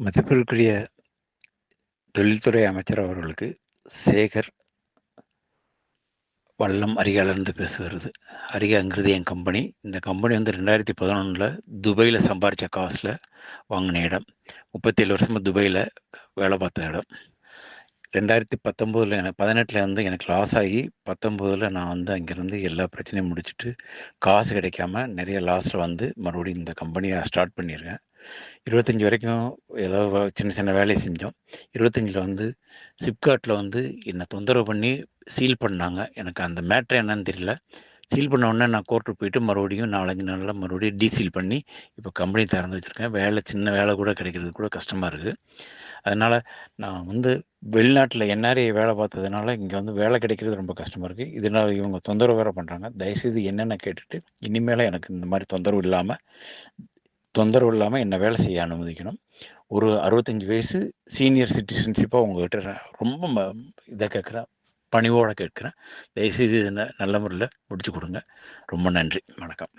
மதிப்பிற்குரிய தொழில்துறை அமைச்சர் அவர்களுக்கு சேகர் வல்லம் அருகாலிருந்து பேசுகிறது அரிகாங்கிறது என் கம்பெனி. இந்த கம்பெனி வந்து ரெண்டாயிரத்தி பதினொன்றில் துபாயில் சம்பாரித்த காசில் வாங்கின இடம். முப்பத்தேழு வருஷமாக துபாயில் வேலை பார்த்த இடம். ரெண்டாயிரத்தி பத்தொம்போதில் எனக்கு பதினெட்டில் வந்து எனக்கு லாஸ் ஆகி பத்தொம்போதில் நான் வந்து அங்கேருந்து எல்லா பிரச்சனையும் முடிச்சுட்டு காசு கிடைக்காம நிறைய லாஸில் வந்து மறுபடியும் இந்த கம்பெனியை ஸ்டார்ட் பண்ணியிருக்கேன் இருபத்தஞ்சி வரைக்கும் ஏதோ சின்ன சின்ன வேலையை செஞ்சோம். இருபத்தஞ்சில் வந்து சிப்காட்டில் வந்து என்னை தொந்தரவு பண்ணி சீல் பண்ணாங்க. எனக்கு அந்த மேட்ரு என்னன்னு தெரியல. சீல் பண்ண உடனே நான் கோர்ட்டுக்கு போயிட்டு மறுபடியும் நாலஞ்சு நாளில் மறுபடியும் டீசீல் பண்ணி இப்போ கம்பெனி திறந்து வச்சுருக்கேன். வேலை சின்ன வேலை கூட கிடைக்கிறது கூட கஷ்டமாக இருக்குது அதனால் நான் வந்து வெளிநாட்டில் என்ஆர்ஐ வேலை பார்த்ததுனால இங்கே வந்து வேலை கிடைக்கிறது ரொம்ப கஷ்டமாக இருக்குது இதனால் இவங்க தொந்தரவு வேறு பண்ணுறாங்க தயவுசெய்து என்னென்ன கேட்டுட்டு இனிமேல் எனக்கு இந்த மாதிரி தொந்தரவு இல்லாமல் தொந்தரவு இல்லாமல் என்னை வேலை செய்ய அனுமதிக்கணும். ஒரு அறுபத்தஞ்சி வயசு சீனியர் சிட்டிசன்ஷிப்பாக உங்ககிட்ட ரொம்ப ம இதை கேட்குறேன். பணிவோடு கேட்குறேன். தயவுசெய்து இதை நல்ல முறையில் முடிச்சு கொடுங்க. ரொம்ப நன்றி. வணக்கம்.